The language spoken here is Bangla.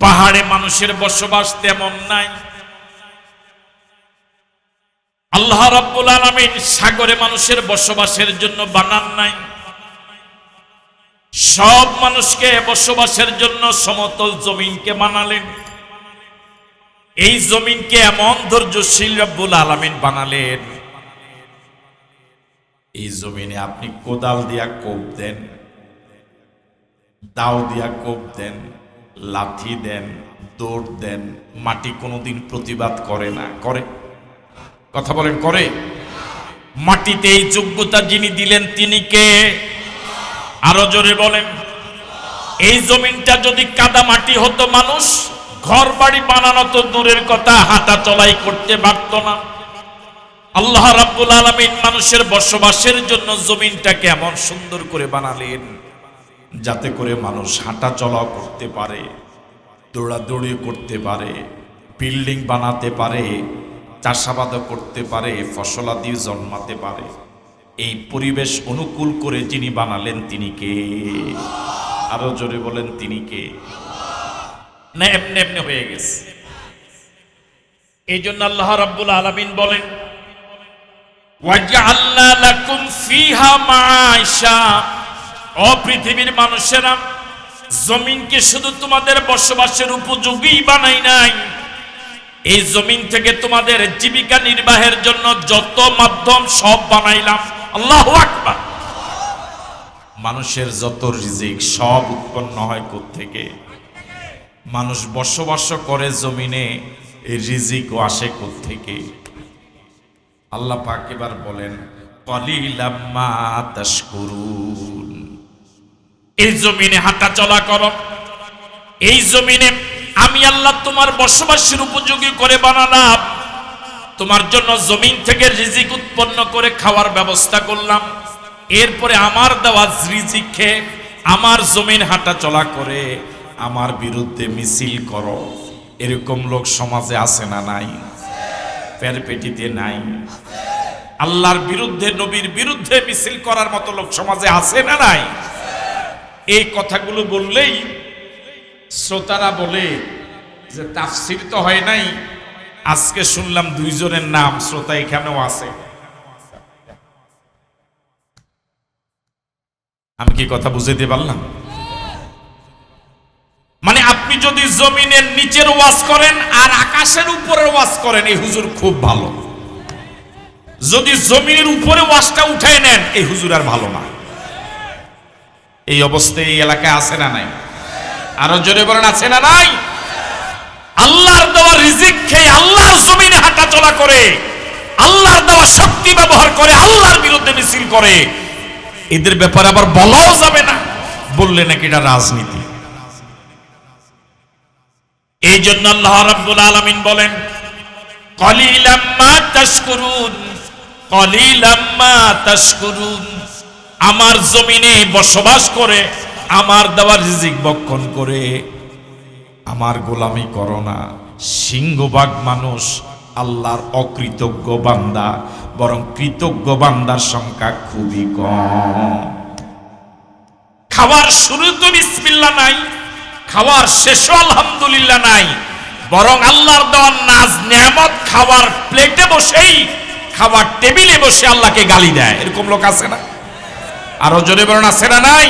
পাহাড়ে মানুষের বসবাস তেমন নাই। আল্লাহ রাব্বুল আলামিন সাগরে মানুষের বসবাসের জন্য বানান নাই। সব মানুষকে বসবাসের জন্য সমতল জমিনকে বানালেন। এই জমিনকে এমন ধৈর্যশীল রব্বুল আলামিন বানালেন। এই জমিনে আপনি কোদাল দিয়া কোপ দেন, দাও দিয়া কোপ দেন লাথি দেন, দৌড় দেন, মাটি কোনোদিন প্রতিবাদ করে না, করে। কথা বলেন, করে। মাটিতে এই যোগ্যতা যিনি দিলেন তিনি কে? আরও জোরে বলেন। এই জমিনটা যদি কাদা মাটি হতো মানুষ ঘর বাড়ি বানানো তো দূরের কথা হাঁটা চলাই করতে পারত না। আল্লাহ রাব্বুল আলামিন মানুষের বসবাসের জন্য জমিনটাকে এমন সুন্দর করে বানালেন। যাতে করে মানুষ হাঁটা চলাও করতে পারে, দৌড়াদৌড়ি করতে পারে, বিল্ডিং বানাতে পারে, চাষাবাদও করতে পারে ফসলাদি জন্মাতে পারে। এই পরিবেশ অনুকূল করে যিনি বানালেন তিনি কে? আরও জোরে বলেন, তিনি কে? না, এমনি এমনি হয়ে গেছে। এই জন্য আল্লাহ রাব্বুল আলামিন বলেন ওয়াজা আল্লাহ লাকুম ফিহা মাআশা। ও পৃথিবীর মানুষেরা, জমিনকে শুধু তোমাদের বসবাসের উপযোগী বানাই নাই। এই জমিন থেকে তোমাদের জীবিকা নির্বাহের জন্য যত মাধ্যম সব বানাইলাম। আল্লাহ আকবার। মানুষের যত রিজিক সব উৎপন্ন হয় থেকে মানুষ বসবাস করে জমিনে, এই রিজিকও আসে থেকে আল্লাহ পাক এবার বলেন, কলিলাম্মা তাশকুরুন। এই জমিনে হাঁটা চলা করো। এই জমিনে আমি আল্লাহ তোমার বসবাসের উপযোগী করে বানালাম। তোমার জন্য জমিন থেকে রিজিক উৎপন্ন করে খাওয়ার ব্যবস্থা করলাম। এরপরে আমার দেওয়া রিজিক খেয়ে আমার জমিন হাঁটা চলা করে আমার বিরুদ্ধে মিছিল করো। এরকম লোক সমাজে আছে না নাই? পেটিতে নাই? আল্লাহর বিরুদ্ধে, নবীর বিরুদ্ধে মিছিল করার মতো লোক সমাজে আছে না নাই? এই কথাগুলো বললেই শ্রোতারা বলে যে তাফসির তো হয় নাই, আজকে শুনলাম দুইজনের নাম, শ্রোতা এখানেও আছে। আমি কি কথা বুঝাইতে পারলাম? মানে আপনি যদি জমিনের নিচের ওয়াজ করেন আর আকাশের উপরের ওয়াজ করেন, এই হুজুর খুব ভালো। যদি জমিনের উপরে ওয়াজটা উঠায় নেন, এই হুজুর আর ভালো না। এই অবস্থায় এই এলাকায় আছে না নাই? আরও জোরে বলেন, আছে না নাই? আল্লাহর দেওয়া রিজিক খেয়ে আল্লাহর জমিনে হাঁটা চলা করে, আল্লাহর দেওয়া শক্তি ব্যবহার করে, আল্লাহর বিরুদ্ধে মিছিল করে। এদের ব্যাপারে আবার বলাও যাবে না। বললে নাকি এটা রাজনীতি। এই জন্য আল্লাহ রাব্বুল আলামিন বলেন, কলিলাম্মা তাশকুরুন কলিলাম্মা তাশকুরুন। আমার জমিনে বসবাস করে, আমার দেওয়া রিজিক বক্ষণ করে। আমার গোলামি করো না সিংহবাগ মানুষ আল্লাহর অকৃতজ্ঞ বান্দা, বরং কৃতজ্ঞ বান্দার সংখ্যা খুবই কম। খাওয়ার শুরু তো বিসমিল্লা নাই, খাওয়ার শেষও আলহামদুলিল্লাহ নাই, বরং আল্লাহর দেওয়ার নাজ, নিয়ামত খাওয়ার প্লেটে বসেই, খাওয়ার টেবিলে বসে আল্লাহকে গালি দেয়। এরকম লোক আছে না? আরও জোরে বলো না সেরা নাই?